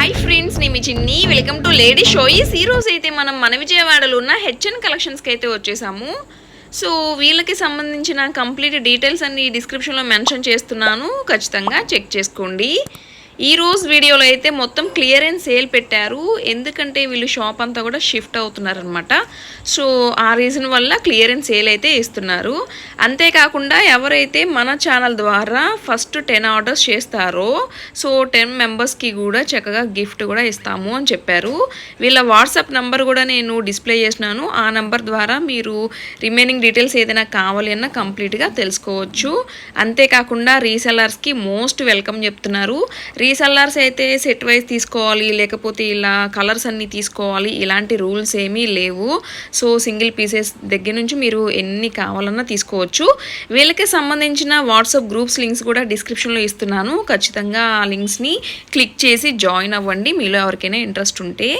Hi friends నేను మీ చిన్ని. Welcome to lady షోయిస్ ఈ రోజు అయితే మనం మన విజయవాడలో ఉన్న హెచ్ఎన్ కలెక్షన్స్కి అయితే వచ్చేసాము. సో వీళ్ళకి సంబంధించిన కంప్లీట్ డీటెయిల్స్ అన్ని డిస్క్రిప్షన్లో మెన్షన్ చేస్తున్నాను. ఖచ్చితంగా చెక్ చేసుకోండి. ఈ రోజు వీడియోలో అయితే మొత్తం క్లియరెన్స్ సేల్ పెట్టారు. ఎందుకంటే వీళ్ళు షాప్ అంతా కూడా షిఫ్ట్ అవుతున్నారనమాట సో ఆ రీజన్ వల్ల క్లియరెన్స్ సేల్ అయితే ఇస్తున్నారు అంతేకాకుండా ఎవరైతే మన ఛానల్ ద్వారా ఫస్ట్ టెన్ ఆర్డర్స్ చేస్తారో సో టెన్ మెంబర్స్కి కూడా చక్కగా గిఫ్ట్ కూడా ఇస్తాము అని చెప్పారు. వీళ్ళ వాట్సాప్ నెంబర్ కూడా నేను డిస్ప్లే చేసినాను ఆ నెంబర్ ద్వారా మీరు రిమైనింగ్ డీటెయిల్స్ ఏదైనా కావాలి అన్న కంప్లీట్గా తెలుసుకోవచ్చు. అంతేకాకుండా రీసెలర్స్కి మోస్ట్ వెల్కమ్ చెప్తున్నారు. డిఎస్ఎల్ఆర్స్ అయితే సెట్ వైజ్ తీసుకోవాలి లేకపోతే ఇలా కలర్స్ అన్నీ తీసుకోవాలి. ఇలాంటి రూల్స్ ఏమీ లేవు. సో సింగిల్ పీసెస్ దగ్గర నుంచి మీరు ఎన్ని కావాలన్నా తీసుకోవచ్చు. వీళ్ళకి సంబంధించిన వాట్సాప్ గ్రూప్స్ లింక్స్ కూడా డిస్క్రిప్షన్లో ఇస్తున్నాను. ఖచ్చితంగా ఆ లింక్స్ని క్లిక్ చేసి జాయిన్ అవ్వండి. మీలో ఎవరికైనా ఇంట్రెస్ట్ ఉంటే.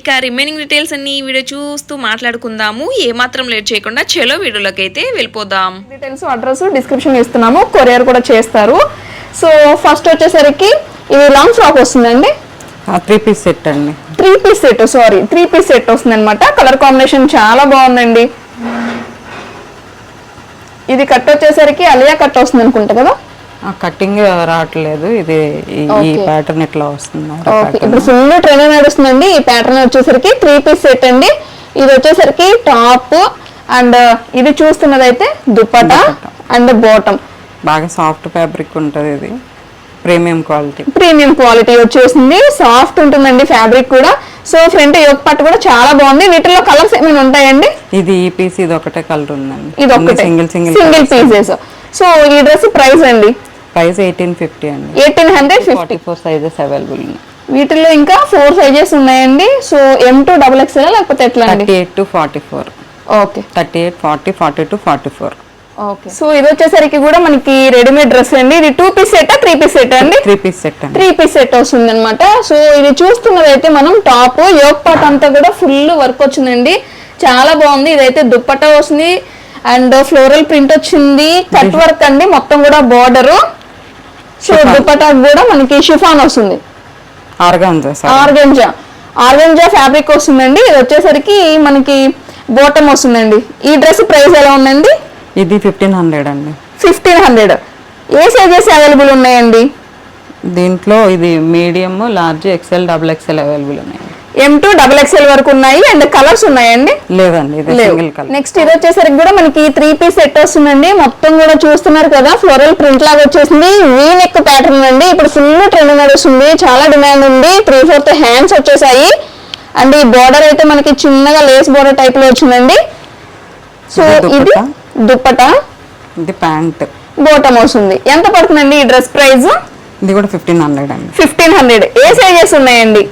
ఇక రిమైనింగ్ డీటెయిల్స్ అన్ని వీడియో చూస్తూ మాట్లాడుకుందాము. ఏమాత్రం లేట్ చేయకుండా చలో వీడియోలోకి అయితే వెళ్ళిపోదాం. డీటెయిల్స్ అడ్రస్ డిస్క్రిప్షన్ ఇస్తున్నాము. కొరియర్ కూడా చేస్తారు. సో ఫస్ట్ వచ్చేసరికి ఇది లాంగ్ ఫ్రాక్ వస్తుందండి? త్రీ పీస్ సెట్ అండి. Three piece set sorry three piece set వస్తుంది అనమాట కలర్ కాంబినేషన్ చాలా బాగుందండి. ఇది కట్ వచ్చేసరికి అలియా కట్ వస్తుంది అనుకుంటా కదా? ఆ కటింగ్ రావట్లేదు. ఇది ఈ-. ప్యాటర్న్ ఇట్లా వస్తుంది. ఇప్పుడు ఫుల్ ట్రెండ్ నడుస్తుందండి ఈ ప్యాటర్న్ వచ్చేసరికి త్రీ పీస్ సెట్ అండి. ఇది వచ్చేసరికి టాప్ అండ్ ఇది చూస్తున్నది అయితే దుపట్టా. అండ్ బాటమ్ బాగా సాఫ్ట్ ఫ్యాబ్రిక్ ఉంటుంది ఇది. Premium quality. ప్రీమియం క్వాలిటీ వచ్చేసింది. సాఫ్ట్ ఉంటుందండి ఫ్యాబ్రిక్ కూడా. సో ఫ్రంట్ యోక్ పట్టు కూడా చాలా బాగుంది. వీటిలో కలర్స్ ఏమైనా ఉంటాయండి? ఇది ఈ పీస్ ఇది ఒకటే కలర్ ఉందండి. ఇది ఒక్కటే single single single pieces. So ఈ డ్రెస్ ప్రైస్ అండి? ప్రైస్ ఎయిటీన్ ఫిఫ్టీ అండి. Eighteen hundred fifty. Four sizes available ఉన్నాయి. వీటిలో ఇంకా ఫోర్ సైజెస్ ఉన్నాయండి. So M two double XL లేకపోతే ఎట్లా thirty eight to forty four. Okay. Thirty eight forty forty to forty four. So ఇది వచ్చేసరికి కూడా మనకి రెడీమేడ్ డ్రెస్ అండి. ఇది two piece set three piece set అండి? Three piece set three piece set వస్తుంది అనమాట సో ఇది చూస్తున్నది అయితే మనం టాప్ యోగ్ పాట్ అంతా కూడా ఫుల్ వర్క్ వచ్చిందండి. చాలా బాగుంది. ఇదైతే దుప్పట్టా వస్తుంది. అండ్ ఫ్లోరల్ ప్రింట్ వచ్చింది. కట్ వర్క్ అండి. మొత్తం కూడా బార్డర్ సో. దుప్పట్టా కూడా మనకి షిఫాన్ వస్తుంది. ఆర్గంజా ఆర్గంజా ఫ్యాబ్రిక్ వస్తుందండి. ఇది వచ్చేసరికి మనకి బోటం వస్తుందండి. ఈ డ్రెస్ ప్రైస్ ఎలా ఉందండి? ఇది ఫిఫ్టీన్ హండ్రెడ్ అండి. ఫిఫ్టీన్ హండ్రెడ్ ఏ సైజెస్ అవైలబుల్ ఉన్నాయండి? దీంట్లో ఇది medium large XL double XL available ఉన్నాయండి. ఎం టూ డబుల్ ఎక్స్ఎల్ వరకు ఉన్నాయి. అండ్ కలర్స్ ఉన్నాయండి? లేదండి ఇది సింగిల్ కలర్ నెక్స్ట్ ఇది వచ్చేసరికి కూడా మనకి త్రీ పీస్ సెట్ వస్తుందండి. మొత్తం కూడా చూస్తున్నారు కదా ఫ్లోరల్ ప్రింట్ లాగా వచ్చేసింది. వీ నెక్ ప్యాటర్న్ అండి. ఇప్పుడు ఫుల్ ట్రెండ్ నడుస్తుంది చాలా డిమాండ్ ఉంది. త్రీ ఫోర్త్ హ్యాండ్స్ వచ్చేసాయి. అండ్ ఈ బోర్డర్ అయితే మనకి చిన్నగా లేస్ బోర్డర్ టైప్లో వచ్చిందండి. సో ఇది. దుప్పటా? ఇది ప్యాంట్. బోటం వస్తుంది. ఎంత పడుతుందండి ఈ డ్రెస్ ప్రైస్ ఇది కూడా ఫిఫ్టీన్ హండ్రెడ్ అండి. Fifteen hundred. ఏ సైజెస్ ఉన్నాయండి?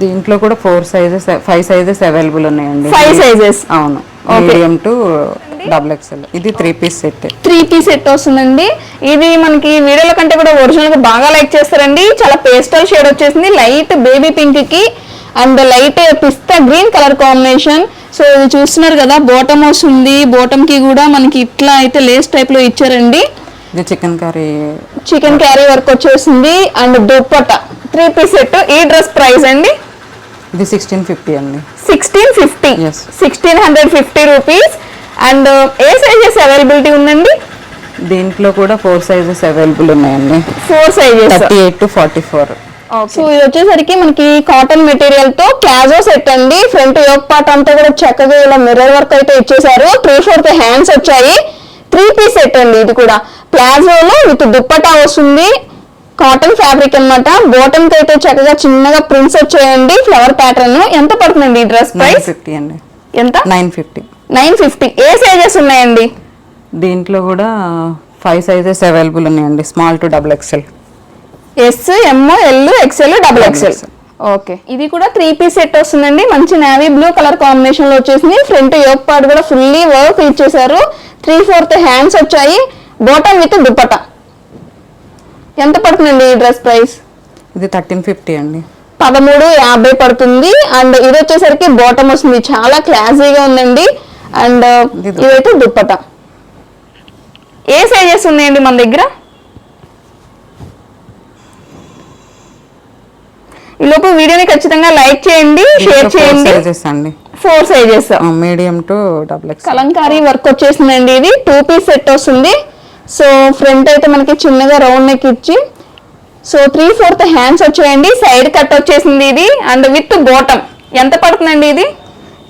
దీంట్లో కూడా four sizes five sizes available ఉన్నాయండి. Five sizes. అవును. Medium to double XL. ఇది three piece set. Three piece set వస్తుందండి. ఇది మనకి వీడియోల కంటే కూడా ఒరిజినల్గా బాగా లైక్ చేస్తారండి. చాలా పేస్టల్ షేడ్ వచ్చేసింది. లైట్ బేబీ పింక్కి and light pista green colour combination so ఇది చూస్తున్నారు కదా బోటమ్ వస్తుంది బోటమ్కి కూడా మనకి ఇట్లా అయితే లేస్ టైప్లో ఇచ్చారండి. Chikankari chikankari work వచ్చేసింది. And dupatta three piece set ఈ డ్రెస్ ప్రైస్ అండి? ఇది సిక్స్టీన్ ఫిఫ్టీ అండి. Sixteen fifty. Sixteen hundred fifty rupees and A sizes availability ఉందండి? దీంట్లో కూడా ఫోర్ సైజెస్ అవైలబుల్ ఉన్నాయండి. Four sizes thirty eight to forty four so ఇది వచ్చేసరికి మనకి కాటన్ మెటీరియల్తో ప్లాజో సెట్ అండి. ఫ్రంట్ యోక్ పార్ట్ అంతా కూడా చక్కగా ఇలా మిర్రర్ వర్క్ అయితే ఇచ్చేసారు త్రీ ఫోర్త్ హ్యాండ్స్ వచ్చాయి. త్రీ పీస్ సెట్ అండి ఇది కూడా. ప్లాజోలో విత్ దుప్పటా వస్తుంది. కాటన్ ఫ్యాబ్రిక్ అన్నమాట. బాటమ్కి అయితే చక్కగా చిన్నగా ప్రింట్స్ వచ్చాయండి. ఫ్లవర్ ప్యాటర్న్ ఎంత పడుతుందండి ఈ డ్రెస్ ప్రైస్ ఫిఫ్టీ అండి. ఎంత? Nine fifty. Nine fifty. ఏ సైజెస్ ఉన్నాయండి? దీంట్లో కూడా ఫైవ్ సైజెస్ అవైలబుల్ ఉన్నాయండి. Small to double XL S M L XL double XL okay ఇది కూడా త్రీ పీస్ సెట్ వస్తుందండి. మంచి నావీ బ్లూ కలర్ కాంబినేషన్లో వచ్చేసింది. ఫ్రంట్ యోక్ పార్ట్ కూడా ఫుల్లీ వర్క్ ఇచ్చేసారు త్రీ ఫోర్త్ హ్యాండ్స్ వచ్చాయి. బాటమ్ విత్ దుప్పట ఎంత పడుతుందండి ఈ డ్రెస్ ప్రైస్ ఇది థర్టీన్ ఫిఫ్టీ అండి. పదమూడు యాభై పడుతుంది. అండ్ ఇది వచ్చేసరికి బాటమ్ వస్తుంది. చాలా క్లాసీగా ఉందండి. అండ్ ఇది ఇదైతే దుప్పట ఏ సైజెస్ ఉన్నాయండి మన దగ్గర? ఈ లోపు వీడియోని ఖచ్చితంగా లైక్ చేయండి షేర్ చేయండి. Four sizes medium to double X kalamkari work వచ్చేసిందండి ఇది. టూ పీస్ సెట్ వస్తుంది. సో ఫ్రంట్ అయితే మనకి చిన్నగా రౌండ్ నెక్ ఇచ్చి సో త్రీ ఫోర్త్ హ్యాండ్స్ వచ్చాయండి. సైడ్ కట్ వచ్చేసింది ఇది. అండ్ విత్ బాటమ్ ఎంత పడుతుందండి ఇది?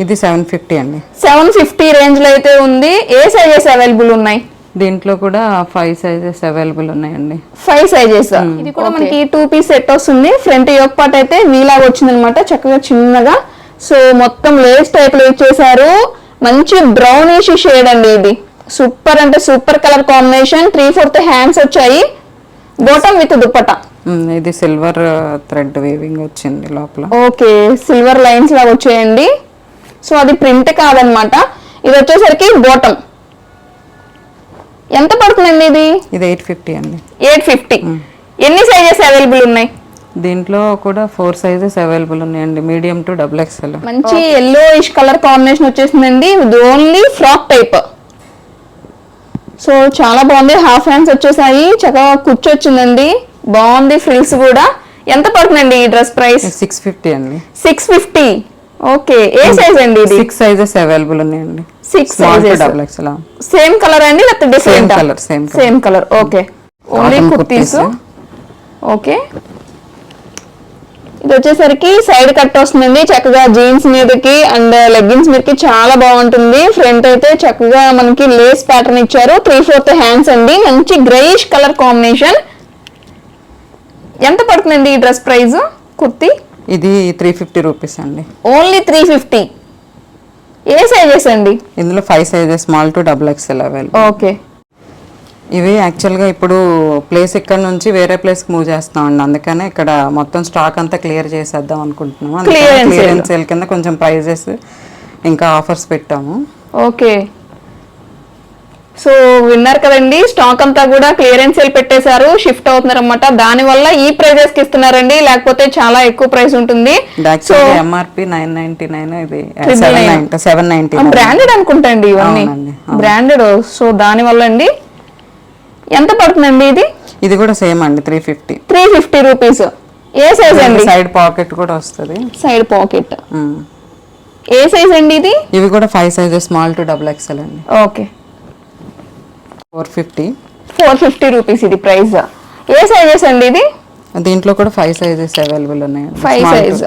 ఇది సెవెన్ ఫిఫ్టీ అండి. సెవెన్ ఫిఫ్టీ రేంజ్లో అయితే ఉంది. ఏ సైజెస్ అవైలబుల్ ఉన్నాయి? దీంట్లో కూడా ఫైవ్ సైజెస్ అవైలబుల్ ఉన్నాయండి. ఫైవ్ సైజెస్ ఇది కూడా మనకి టూ పీస్ సెట్ వస్తుంది. ఫ్రంట్ యోక్ పార్ట్ అయితే వీలాగా వచ్చింది అనమాట చక్కగా చిన్నగా. సో మొత్తం లేస్ టైప్లో ఇచ్చేసారు మంచి బ్రౌనిష్ షేడ్ అండి ఇది. సూపర్ అంటే super colour combination three fourth hands వచ్చాయి. బాటమ్ విత్ దుప్పట ఇది సిల్వర్ థ్రెడ్ వేవింగ్ వచ్చింది లోపల. ఓకే సిల్వర్ లైన్స్ లాగా వచ్చాయండి. సో అది ప్రింట్ కాదనమాట. ఇది వచ్చేసరికి బాటమ్ ఎంత పడుతుందండి ఇది? ఇది ఎయిట్ ఫిఫ్టీ అండి. Eight fifty. ఎన్ని సైజెస్ అవైలబుల్ ఉన్నాయి? దీంట్లో కూడా ఫోర్ సైజెస్ అవైలబుల్ ఉన్నాయండి. Medium to double XL. మంచి ఎల్లో ఇష్ కలర్ కాంబినేషన్ వచ్చేసిందండి. ఇది ఓన్లీ ఫ్రాక్ టైప్ సో చాలా బాగుంది. హాఫ్ హ్యాండ్స్ వచ్చేసాయి. చక్కగా కుచ్చు వచ్చిందండి. బాగుంది ఫ్రిల్స్ కూడా. ఎంత పడుతుందండి ఈ డ్రెస్ ప్రైస్? సిక్స్ ఫిఫ్టీ అండి. సిక్స్ ఫిఫ్టీ ఓకే ఏ సైజ్ అండి ఇది? సిక్స్ సైజెస్ అవైలబుల్ ఉన్నాయండి. Six sizes double XL same colour అండి లేకపోతే different same colour. Same colour okay. Only kurtis. Okay. ఇది వచ్చేసరికి సైడ్ కట్ వస్తుంది చక్కగా జీన్స్ మీదకి అండ్ లెగ్గిన్స్ మీదకి చాలా బాగుంటుంది. ఫ్రంట్ అయితే చక్కగా మనకి లేస్ ప్యాటర్న్ ఇచ్చారు. త్రీ ఫోర్త్ హ్యాండ్స్ అండి. మంచి గ్రేయిష్ కలర్ కాంబినేషన్ ఎంత పడుతుందండి ఈ డ్రెస్ ప్రైస్ కుర్తీ? ఇది త్రీ ఫిఫ్టీ రూపీస్ అండి. ఓన్లీ త్రీ ఫిఫ్టీ ఏ సైజెస్ అండి? ఇందులో five sizes small to double XL available okay ఇవి యాక్చువల్గా ఇప్పుడు ప్లేస్ ఇక్కడ నుంచి వేరే ప్లేస్కి మూవ్ చేస్తామండి అందుకనే ఇక్కడ మొత్తం స్టాక్ అంతా క్లియర్ చేసేద్దాం అనుకుంటున్నాము. క్లియరెన్స్ సేల్ కింద కొంచెం ప్రైజెస్ ఇంకా ఆఫర్స్ పెట్టాము. ఓకే సో విన్నారు కదండి స్టాక్ అంతా కూడా క్లియరెన్స్ సేల్ పెట్టేశారు షిఫ్ట్ అవుతున్నారు అనమాట దాని వల్ల ఈ ప్రైజెస్కి ఇస్తున్నారండి లేకపోతే చాలా ఎక్కువ ప్రైస్ ఉంటుంది. So MRP nine ninety nine ఇది సెవెన్. నైన్టీ బ్రాండెడ్ అనుకుంటా అండి ఇవన్నీ. బ్రాండెడ్ సో దాని వల్ల అండి ఎంత పడుతుందండి ఇది? ఇది కూడా సేమ్ అండి three fifty three fifty rupees ఏ సైజ్ అండి? సైడ్ పాకెట్ కూడా వస్తుంది. Side pocket. ఏ సైజ్ అండి ఇది? ఇవి కూడా five sizes small to double XL అండి. Okay four fifty. Four fifty rupees ఇది ప్రైస్. ఏ సైజెస్ అండి ఇది? దీంట్లో కూడా ఫైవ్ సైజెస్ అవైలబుల్ ఉన్నాయండి. Five size.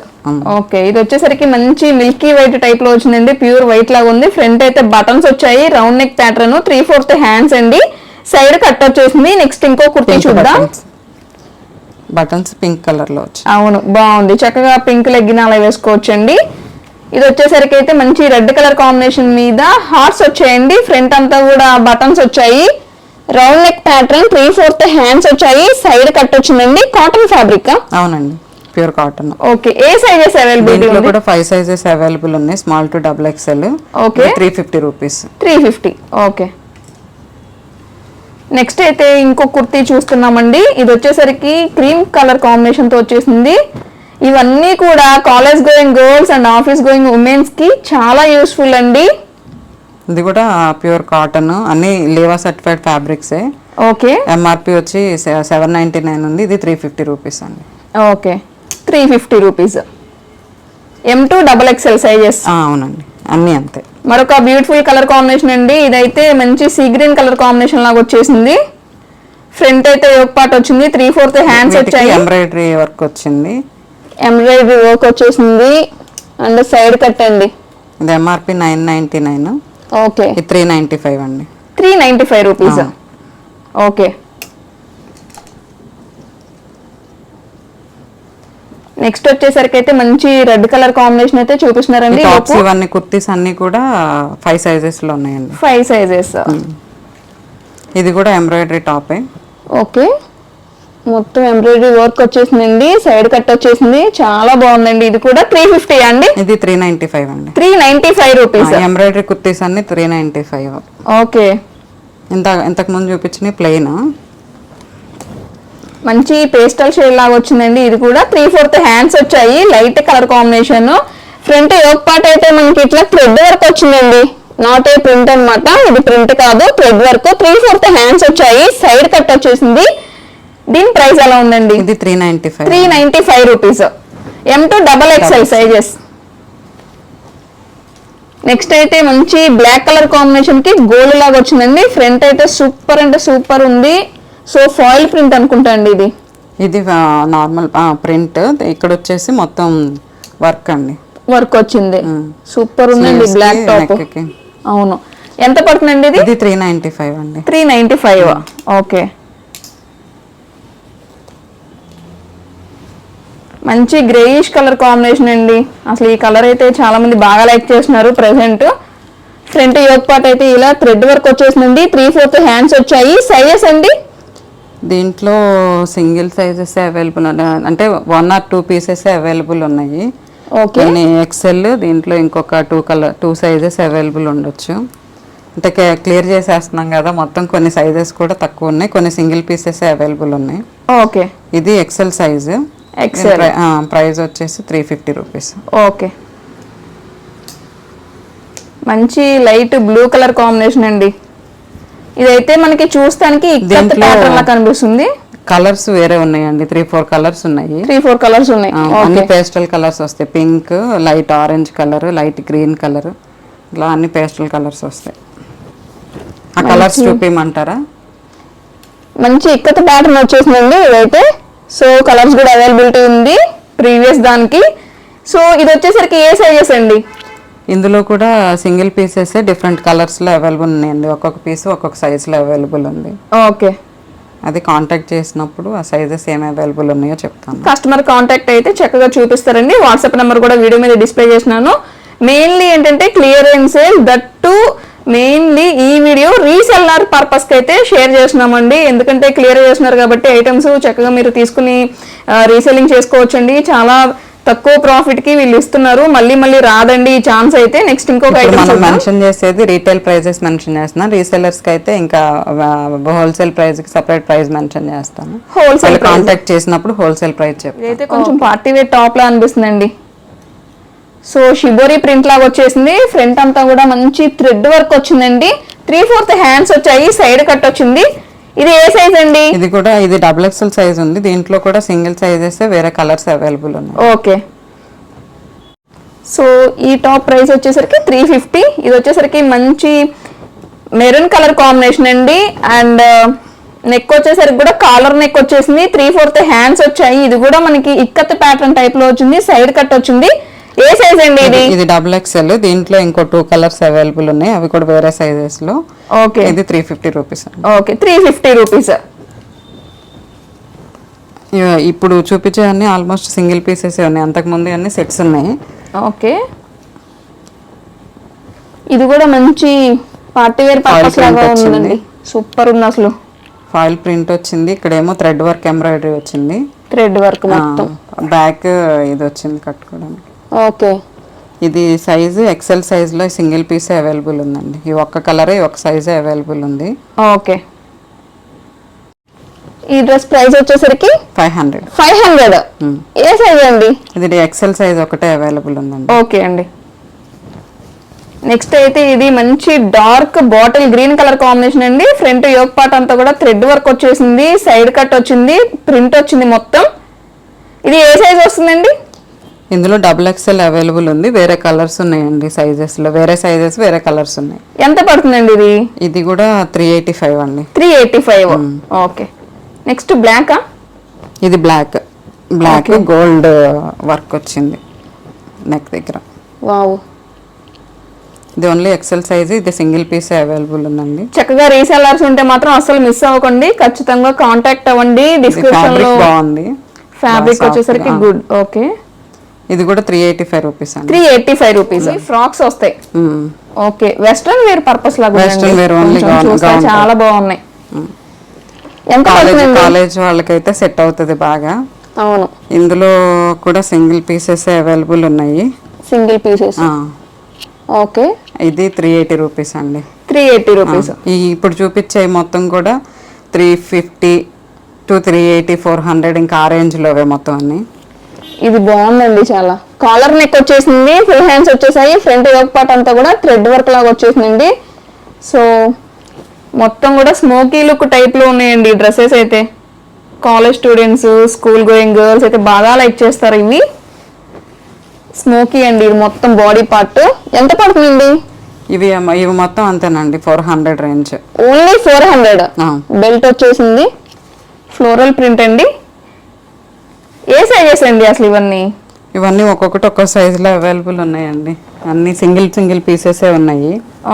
ఓకే ఇది వచ్చేసరికి మంచి మిల్కీ వైట్ టైప్లో వచ్చిందండి. ప్యూర్ వైట్ లాగా ఉంది. ఫ్రంట్ అయితే బటన్స్ వచ్చాయి. Round neck pattern three fourth hands అండి. సైడ్ కట్ వచ్చేసింది. నెక్స్ట్ ఇంకో కుర్తీ చూద్దాం. బటన్స్ పింక్ కలర్లో అవును బాగుంది. చక్కగా పింక్ లెగ్గిన అలా వేసుకోవచ్చండి. ఇది వచ్చేసరికి అయితే మంచి రెడ్ కలర్ కాంబినేషన్ మీద హార్ట్స్ వచ్చాయండి. ఫ్రంట్ అంతా కూడా బటన్స్ వచ్చాయి. Round neck pattern three fourth hands వచ్చాయి. సైడ్ కట్ వచ్చిందండి. కాటన్ ఫ్యాబ్రిక్ అవునండి. ప్యూర్ కాటన్ ఓకే ఏ సైజెస్ ఉంది? కూడా ఫైవ్ సైజెస్ అవైలబుల్ ఉన్నాయి. Small to double XL Okay. Three fifty rupees three fifty okay next అయితే ఇంకో కుర్తీ చూస్తున్నామండి. ఇది వచ్చేసరికి క్రీమ్ కలర్ కాంబినేషన్తో వచ్చేసింది. ఇవన్నీ కూడా college going girls and office going ఉమెన్స్కి చాలా యూస్ఫుల్ అండి. ఇది కూడా ప్యూర్ కాటన్ అన్ని లేవా సర్టిఫైడ్ ఫ్యాబ్రిక్స్ ఓకే ఎంఆర్పి వచ్చి సెవెన్ నైన్టీ నైన్ ఉంది. ఇది త్రీ ఫిఫ్టీ రూపీస్ అండి. Okay three fifty rupees M to double XL sizes అవునండి. అన్నీ అంతే. మరొక బ్యూటిఫుల్ కలర్ కాంబినేషన్ అండి. ఇదైతే మంచి సీ గ్రీన్ కలర్ కాంబినేషన్ లాగా వచ్చేసింది. ఫ్రంట్ అయితే ఒక పార్ట్ వచ్చింది. త్రీ ఫోర్త్ హ్యాండ్స్ వచ్చాయి. ఎంబ్రాయిడరీ వర్క్ వచ్చింది. ఎంబ్రాయిడరీ వర్క్ వచ్చేసింది. అండ్ సైడ్ కట్ అండి. ఇది MRP nine ninety nine okay three ninety five అండి. Three ninety five rupees. Okay next వచ్చేసరికి అయితే మంచి రెడ్ కలర్ కాంబినేషన్ అయితే చూపిస్తున్నారండి టాప్స్ ఇవన్నీ కుర్తీస్ అన్ని కూడా ఫైవ్ సైజెస్లో ఉన్నాయండి. ఫైవ్ సైజెస్ ఇది కూడా ఎంబ్రాయిడరీ టాపే ఓకే మొత్తం ఎంబ్రాయిడరీ వర్క్ వచ్చేసిందండి. సైడ్ కట్ వచ్చేసింది. చాలా బాగుందండి. ఇది కూడా త్రీ ఫిఫ్టీ అండి. ఇది త్రీ నైన్టీ ఫైవ్ అండి. Three ninety five rupees embroidery kurtis అన్ని త్రీ నైన్టీ ఫైవ్ ఓకే. ఇంత ఇంతకు ముందు చూపించిన ప్లెయిన్ మంచి పేస్టల్ షేడ్ లాగా వచ్చిందండి. ఇది కూడా త్రీ ఫోర్త్ హ్యాండ్స్ వచ్చాయి. Light colour combination front yoke part అయితే మనకి ఇట్లా థ్రెడ్ వర్క్ వచ్చిందండి. నాట్ ఏ ప్రింట్ అన్నమాట. ఇది ప్రింట్ కాదు. Thread work three fourth hands వచ్చాయి. సైడ్ కట్ వచ్చేసింది. దీని ప్రైస్ ఎలా ఉందండి? ఇది three ninety five three ninety five rupees M to double XL sizes next అయితే మంచి బ్లాక్ కలర్ కాంబినేషన్కి గోల్డ్ లాగా వచ్చిందండి. ఫ్రంట్ అయితే సూపర్ అంటే సూపర్ ఉంది. సో ఫాయిల్ ప్రింట్ అనుకుంటా అండి ఇది. ఇది నార్మల్ ప్రింట్ ఇక్కడ వచ్చేసి మొత్తం వర్క్ అండి. వర్క్ వచ్చింది. సూపర్ ఉందండి బ్లాక్ టాప్. అవును. ఎంత పడుతుందండి ఇది? త్రీ నైంటీ ఫైవ్ అండి. త్రీ నైంటీ ఫైవ్ ఓకే మంచి గ్రేయిష్ కలర్ కాంబినేషన్ అండి. అసలు ఈ కలర్ అయితే చాలా మంది బాగా లైక్ చేస్తున్నారు ప్రెసెంట్ ఫ్రంట్ యోగ్ పార్ట్ అయితే ఇలా థ్రెడ్ వర్క్ వచ్చేసిందండి. త్రీ ఫోర్త్ హ్యాండ్స్ వచ్చాయి. సైజెస్ అండి? దీంట్లో సింగిల్ సైజెస్ అవైలబుల్ అంటే one or two pieces available ఉన్నాయి. ఓకే ఎక్సెల్ దీంట్లో ఇంకొక two colour two sizes available ఉండొచ్చు. అంటే క్లియర్ చేసేస్తున్నాం కదా మొత్తం కొన్ని సైజెస్ కూడా తక్కువ ఉన్నాయి. కొన్ని సింగిల్ పీసెస్ అవైలబుల్ ఉన్నాయి. ఓకే ఇది ఎక్సెల్ సైజు ఎక్సెల్ ప్రైస్ వచ్చేసి త్రీ ఫిఫ్టీ రూపీస్ ఓకే. మంచి లైట్ బ్లూ కలర్ కాంబినేషన్ అండి. ఇదైతే మనకి చూస్తానికి ప్యాటర్న్ కనిపిస్తుంది. కలర్స్ వేరే ఉన్నాయండి. త్రీ ఫోర్ కలర్స్ ఉన్నాయి. త్రీ ఫోర్ కలర్స్ ఉన్నాయి. అన్ని పేస్టల్ కలర్స్ వస్తాయి. Pink light orange colour light green colour. ఇలా అన్ని పేస్టల్ కలర్స్ వస్తాయి. ఆ కలర్స్ చూపించమంటారా మంచి ఇక్కత ప్యాటర్న్ వచ్చేసిందండి ఇదైతే. సో కలర్స్ కూడా అవైలబిలిటీ ఉంది ప్రీవియస్ దానికి. సో ఇది వచ్చేసరికి ఏ సైజెస్ అండి? ఇందులో కూడా సింగిల్ పీసెస్ డిఫరెంట్ కలర్స్లో అవైలబుల్ ఉన్నాయండి. ఒక్కొక్క పీస్ ఒక్కొక్క సైజులో అవైలబుల్ ఉంది. ఓకే. అది కాంటాక్ట్ చేసినప్పుడు ఆ సైజెస్ ఏమి అవైలబుల్ ఉన్నాయో చెప్తాను. కస్టమర్ కాంటాక్ట్ అయితే చక్కగా చూపిస్తారండి. వాట్సాప్ నెంబర్ కూడా వీడియో మీద డిస్ప్లే చేసినాను మెయిన్లీ ఏంటంటే clearance sale that too mainly ఈ వీడియో రీసెల్లర్ పర్పస్కి అయితే షేర్ చేస్తున్నామండి. ఎందుకంటే క్లియర్ చేస్తున్నారు కాబట్టి ఐటమ్స్ చక్కగా మీరు తీసుకుని రీసెల్లింగ్ చేసుకోవచ్చండి. చాలా తక్కువ ప్రాఫిట్కి వీళ్ళు ఇస్తున్నారు. మళ్ళీ మళ్ళీ రాదండి ఈ ఛాన్స్ అయితే. నెక్స్ట్ ఇంకొక ఐటమ్ మెన్షన్ చేసేది రీటైల్ ప్రైజెస్ మెన్షన్ చేస్తున్నాం. రీసెలర్స్కి అయితే ఇంకా హోల్సేల్ ప్రైస్కి సపరేట్ ప్రైస్ మెన్షన్ చేస్తాను. హోల్సేల్ కాంటాక్ట్ చేసినప్పుడు హోల్సేల్ ప్రైస్ చెప్తాను. ఇదైతే కొంచెం పార్టీ వేర్ టాప్ లా అనిపిస్తుందండి. సో షిబోరి ప్రింట్ లాగా వచ్చేసింది. ఫ్రంట్ అంతా కూడా మంచి థ్రెడ్ వర్క్ వచ్చిందండి. త్రీ ఫోర్త్ హ్యాండ్స్ వచ్చాయి సైడ్ కట్ వచ్చింది. ఇది ఏ సైజ్ అండి? ఇది కూడా ఇది డబుల్ ఎక్స్ఎల్ సైజ్ ఉంది. దీంట్లో కూడా సింగిల్ సైజెస్ వేరే కలర్స్ అవైలబుల్ ఉన్నాయి. ఓకే సో ఈ టాప్ ప్రైస్ వచ్చేసరికి త్రీ ఫిఫ్టీ ఇది వచ్చేసరికి మంచి మెరూన్ కలర్ కాంబినేషన్ అండి. అండ్ నెక్ వచ్చేసరికి కూడా కాలర్ నెక్ వచ్చేసింది. త్రీ ఫోర్త్ హ్యాండ్స్ వచ్చాయి. ఇది కూడా మనకి ఇక్కత్ ప్యాటర్న్ టైప్లో వచ్చింది. సైడ్ కట్ వచ్చింది. ఏ సైజ్ అండి ఇది? ఇది డబుల్ ఎక్స్ఎల్ దీంట్లో ఇంకో టూ కలర్స్ అవైలబుల్ ఉన్నాయి. అవి కూడా వేరే సైజెస్లో. ఓకే. ఇది three fifty rupees okay three fifty rupees ఇప్పుడు చూపించే అన్ని ఆల్మోస్ట్ సింగిల్ పీసెస్ ఉన్నాయి. అంతకుముందు అన్ని సెట్స్ ఉన్నాయి. ఓకే. ఇది కూడా మంచి పార్టీ వేర్ పర్పస్ లాగా వచ్చింది. ఉందండి. సూపర్ ఉంది అసలు. ఫాయిల్ ప్రింట్ వచ్చింది. ఇక్కడేమో థ్రెడ్ వర్క్ ఎంబ్రాయిడరీ వచ్చింది. థ్రెడ్ వర్క్ మొత్తం. బ్యాక్ ఇది వచ్చింది కట్టుకోవడానికి. ఓకే. ఇది సైజు ఎక్సెల్ సైజులో సింగిల్ పీస్ అవైలబుల్ ఉందండి. ఈ ఒక్క కలరే ఒక సైజే అవైలబుల్ ఉంది. ఓకే. ఈ డ్రెస్ ప్రైస్ వచ్చేసరికి ఫైవ్ హండ్రెడ్. Five hundred. ఏ సైజ్ అండి? ఇది ఎక్సెల్ సైజ్ ఒకటే అవైలబుల్ ఉందండి. ఓకే అండి. నెక్స్ట్ అయితే ఇది మంచి dark bottle green colour combination అండి. ఫ్రంట్ యోగ్ పార్ట్ అంతా కూడా థ్రెడ్ వర్క్ వచ్చేసింది. సైడ్ కట్ వచ్చింది. ప్రింట్ వచ్చింది మొత్తం. ఇది ఏ సైజ్ వస్తుందండి? ఇందులో డబుల్ ఎక్సెల్ అవైలబుల్ ఉంది. వేరే కలర్స్ ఉన్నాయండి సైజెస్లో. వేరే సైజెస్ వేరే కలర్స్ ఉన్నాయి. ఎంత పడుతుందండి ఇది? ఇది కూడా త్రీ ఎయిటీ ఫైవ్ అండి three eighty five okay. Next బ్లాకా ఇది బ్లాక్ బ్లాక్ గోల్డ్ వర్క్ వచ్చింది. నెక్ దగ్గర. వావ్ ఇది ఓన్లీ ఎక్సెల్ సైజ్ ఇది సింగిల్ పీస్ అవైలబుల్ ఉందండి. చక్కగా రీసెల్లర్స్ ఉంటే మాత్రం అస్సలు మిస్ అవ్వకండి. ఖచ్చితంగా కాంటాక్ట్ అవ్వండి. డిస్క్రిప్షన్లో ఫ్యాబ్రిక్ బాగుంది ఫ్యాబ్రిక్ వచ్చేసరికి. గుడ్ ఓకే ఇది కూడా three eighty five rupees three eighty five rupees frocks వస్తాయి. ఓకే. వెస్ట్రన్ వేర్ పర్పస్ లాగా gown- చూస్తే gown చాలా బాగున్నాయి. ఎంత కాలేజ్ వాళ్ళకైతే సెట్ అవుతుంది బాగా. అవును. ఇందులో కూడా సింగిల్ పీసెస్ అవైలబుల్ ఉన్నాయి. Single pieces okay. ఇది త్రీ ఎయిటీ రూపీస్ అండి. త్రీ ఎయిటీ రూపీస్ ఇప్పుడు చూపించే మొత్తం కూడా three fifty to three eighty four hundred ఇంకా ఆ రేంజ్లోవే మొత్తం అన్ని. ఇది బాగుందండి చాలా. కాలర్ నెక్ వచ్చేసింది ఫుల్ హ్యాండ్స్ వచ్చేసాయి ఫ్రంట్ యోక్ పార్ట్ అంతా కూడా థ్రెడ్ వర్క్ లాగా వచ్చేసిందండి. సో మొత్తం కూడా స్మోకీ లుక్ టైప్లో ఉన్నాయండి డ్రెస్సెస్ అయితే. College students school going girls అయితే బాగా లైక్ చేస్తారు ఇవి. స్మోకీ అండి ఇది మొత్తం బాడీ పార్ట్ ఎంత పడుతుందండి? ఇవి ఇవి మొత్తం అంతేనండి four hundred range only four hundred. Belt వచ్చేసింది. ఫ్లోరల్ ప్రింట్ అండి. ఏ సైజెస్ అండి అసలు ఇవన్నీ? ఇవన్నీ ఒక్కొక్కటి ఒక్కో సైజులో అవైలబుల్ ఉన్నాయండి. అన్ని సింగిల్ సింగిల్ పీసెసే ఉన్నాయి.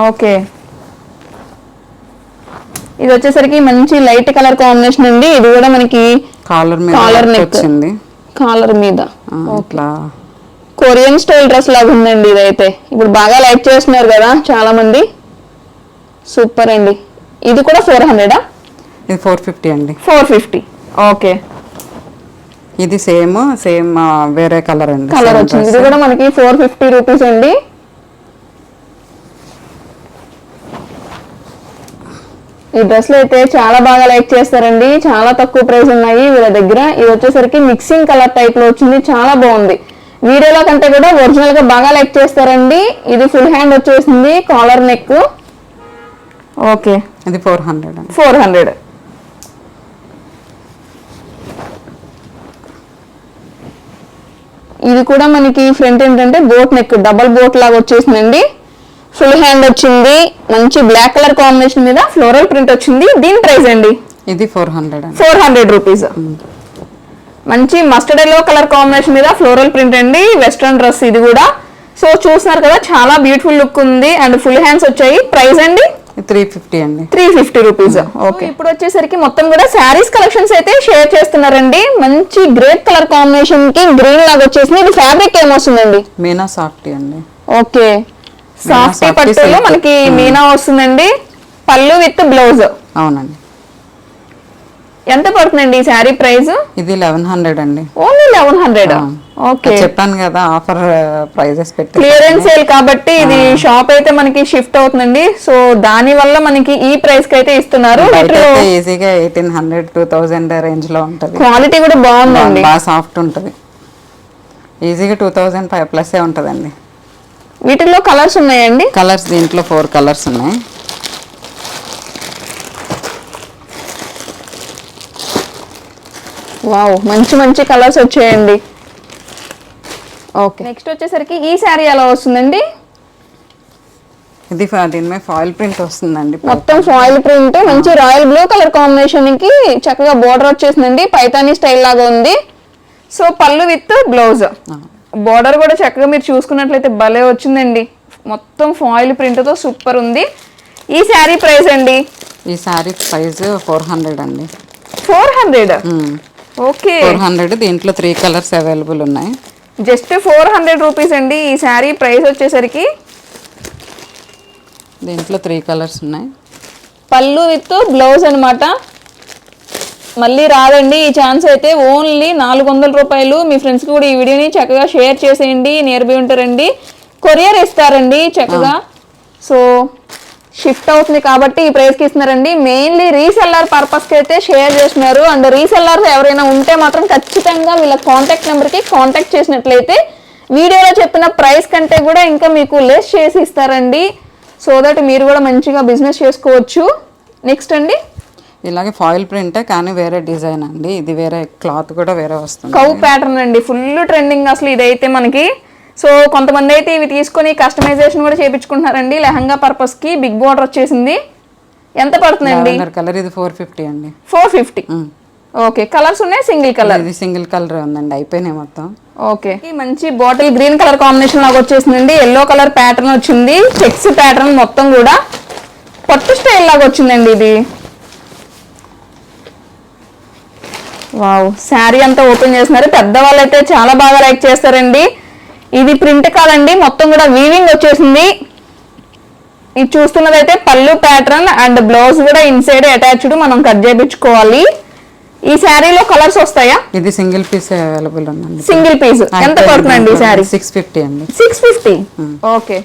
ఓకే. ఇది వచ్చేసరికి మంచి లైట్ కలర్ కాంబినేషన్ అండి. ఇది కూడా మనకి కాలర్ మీద neck. వచ్చింది. కాలర్ మీద. ఇట్లా కొరియన్ స్టైల్ డ్రెస్ లాగా ఉందండి ఇదైతే. ఇప్పుడు బాగా లైక్ చేస్తున్నారు కదా చాలా మంది సూపర్ అండి. ఇది కూడా ఫోర్ హండ్రెడా ఇది ఫోర్ ఫిఫ్టీ అండి. Four fifty okay. ఇది సేమ్ సేమ్ వేరే కలర్ అండి. కలర్ వచ్చింది. ఇది కూడా మనకి ఫోర్ ఫిఫ్టీ రూపీస్ అండి. ఈ డ్రెస్లు అయితే చాలా బాగా లైక్ చేస్తారండి. చాలా తక్కువ ప్రైస్ ఉన్నాయి వీళ్ళ దగ్గర. ఇది వచ్చేసరికి మిక్సింగ్ కలర్ టైప్లో వచ్చింది. చాలా బాగుంది. వీడియోలో కంటే కూడా ఒరిజినల్గా బాగా లైక్ చేస్తారండి. ఇది ఫుల్ హ్యాండ్ వచ్చేసింది. Collar neck okay. ఇది ఫోర్ హండ్రెడ్ ఫోర్ హండ్రెడ్ ఇది కూడా మనకి ఫ్రంట్ ఏంటంటే బోట్ నెక్ డబల్ బోట్ లాగా వచ్చేసిందండి. ఫుల్ హ్యాండ్ వచ్చింది మంచి బ్లాక్ కలర్ కాంబినేషన్ మీద ఫ్లోరల్ ప్రింట్ వచ్చింది. దీని ప్రైస్ అండి? ఇది four hundred four hundred rupees మంచి మస్టర్డ్ ఎల్లో కలర్ కాంబినేషన్ మీద ఫ్లోరల్ ప్రింట్ అండి వెస్ట్రన్ డ్రెస్ ఇది కూడా. సో చూస్తున్నారు కదా చాలా బ్యూటిఫుల్ లుక్ ఉంది. అండ్ ఫుల్ హ్యాండ్స్ వచ్చాయి. ప్రైస్ అండి? త్రీ ఫిఫ్టీ అండి. Three fifty rupees. ఓకే ఇప్పుడు వచ్చేసరికి మొత్తం కూడా శారీస్ కలెక్షన్స్ అయితే షేర్ చేస్తున్నారండి. మంచి గ్రేట్ కలర్ కాంబినేషన్కి గ్రీన్ లాగా వచ్చేసింది. ఇది ఫ్యాబ్రిక్ ఏమొస్తుందండి మీనా సాఫ్టీ అండి. ఓకే. సాఫ్టీ పట్టులో. మనకి మీనా వస్తుందండి. పళ్ళు విత్ బ్లౌజ్. అవునండి. ఎంత పడుతుందండి ఈ శారీ ప్రైస్ ఇది లెవెన్ హండ్రెడ్ అండి. Only eleven hundred. ఓకే చెప్పాను కదా ఆఫర్ ప్రైజెస్ పెట్టి క్లియరెన్స్ సేల్ కాబట్టి ఇది షాప్ అయితే మనకి షిఫ్ట్ అవుతుందండి. సో దాని వల్ల మనకి ఈ ప్రైస్కి అయితే ఇస్తున్నారు. ఈజీగా ఎయిటీన్ హండ్రెడ్ టూ థౌజండ్ రేంజ్లో ఉంటది. క్వాలిటీ కూడా బాగుందండి. బాగా సాఫ్ట్ ఉంటది. ఈజీగా టూ థౌజండ్ ఫైవ్ ప్లస్ ఏ ఉంటదండి. వీటిల్లో కలర్స్ ఉన్నాయండి? కలర్స్ దీంట్లో ఫోర్ కలర్స్ ఉన్నాయి. వావ్ మంచి మంచి కలర్స్ వచ్చాయండి. ఓకే నెక్స్ట్ వచ్చేసరికి ఈ శారీ ఎలా వస్తుందండి? ఇది ఫ- దీని మీద ఫాయిల్ ప్రింట్ వస్తుందండి. మొత్తం ఫాయిల్ ప్రింట్ మంచి రాయల్ బ్లూ కలర్ కాంబినేషన్కి చక్కగా బోర్డర్ వచ్చేసిందండి. పైతానీ స్టైల్ లాగా ఉంది. సో పళ్ళు విత్ బ్లౌజ్ బోర్డర్ కూడా చక్కగా మీరు చూసుకున్నట్లయితే భలే వచ్చిందండి. మొత్తం ఫాయిల్ ప్రింట్తో సూపర్ ఉంది. ఈ శారీ ప్రైస్ అండి? ఈ శారీ ప్రైస్ ఫోర్ హండ్రెడ్ అండి. Four hundred okay four hundred దీంట్లో త్రీ కలర్స్ అవైలబుల్ ఉన్నాయి. జస్ట్ ఫోర్ హండ్రెడ్ రూపీస్ అండి. ఈ శారీ ప్రైస్ వచ్చేసరికి దీంట్లో త్రీ కలర్స్ ఉన్నాయి. పళ్ళు విత్ బ్లౌజ్ అన్నమాట. మళ్ళీ రాదండి ఈ ఛాన్స్ అయితే ఓన్లీ నాలుగు వందల రూపాయలు. మీ ఫ్రెండ్స్కి కూడా ఈ వీడియోని చక్కగా షేర్ చేసేయండి. నియర్ బై ఉంటారండి కొరియర్ ఇస్తారండి చక్కగా. సో షిఫ్ట్ అవుతుంది కాబట్టి ఈ ప్రైస్కి ఇస్తున్నారండి. మెయిన్లీ రీసెల్లర్ పర్పస్కి అయితే షేర్ చేస్తున్నారు. అండ్ రీసెల్లర్స్ ఎవరైనా ఉంటే మాత్రం ఖచ్చితంగా వీళ్ళ కాంటాక్ట్ నెంబర్కి కాంటాక్ట్ చేసినట్లయితే వీడియోలో చెప్పిన ప్రైస్ కంటే కూడా ఇంకా మీకు లెస్ చేసి ఇస్తారండి. సో దట్ మీరు కూడా మంచిగా బిజినెస్ చేసుకోవచ్చు. నెక్స్ట్ అండి. ఇలాగే ఫాయిల్ ప్రింటే కానీ వేరే డిజైన్ అండి. ఇది వేరే క్లాత్ కూడా వేరే వస్తుంది. కౌ ప్యాటర్న్ అండి. ఫుల్ ట్రెండింగ్ అసలు ఇదైతే మనకి సో కొంతమంది అయితే ఇవి తీసుకొని కస్టమైజేషన్ కూడా చేయించుకుంటున్నారండి లెహంగా పర్పస్కి బిగ్ బోర్డర్ వచ్చేసింది. ఎంత పడుతుందండి? కలర్ ఇది ఫోర్ ఫిఫ్టీ అండి. ఫోర్ ఫిఫ్టీ ఓకే కలర్స్ ఉన్నాయి సింగిల్ కలర్? ఇది సింగిల్ కలర్ ఉందండి అయిపోయినాయి మొత్తం. ఓకే. ఈ మంచి బాటిల్ గ్రీన్ కలర్ కాంబినేషన్ లాగా వచ్చేసిందండి. ఎల్లో కలర్ ప్యాటర్న్ వచ్చింది. చెక్స్ ప్యాటర్న్ మొత్తం కూడా పట్టు స్టైల్ లాగా వచ్చిందండి ఇది. వావ్ శారీ అంతా ఓపెన్ చేస్తున్నారు పెద్దవాళ్ళు అయితే చాలా బాగా లైక్ చేస్తారండి. ఇది ప్రింట్ కాదండి. మొత్తం కూడా వీవింగ్ వచ్చేసింది. ఇది చూస్తున్నదైతే పళ్ళు ప్యాటర్న్ అండ్ బ్లౌజ్ కూడా ఇన్సైడ్ అటాచ్డ్ మనం కట్ చేయించుకోవాలి. ఈ శారీలో కలర్స్ వస్తాయా? ఇది సింగిల్ పీస్ అవైలబుల్ ఉందండి. సింగిల్ పీస్ ఎంత పడుతుందండి ఈ శారీ? సిక్స్ ఫిఫ్టీ అండి. Six fifty okay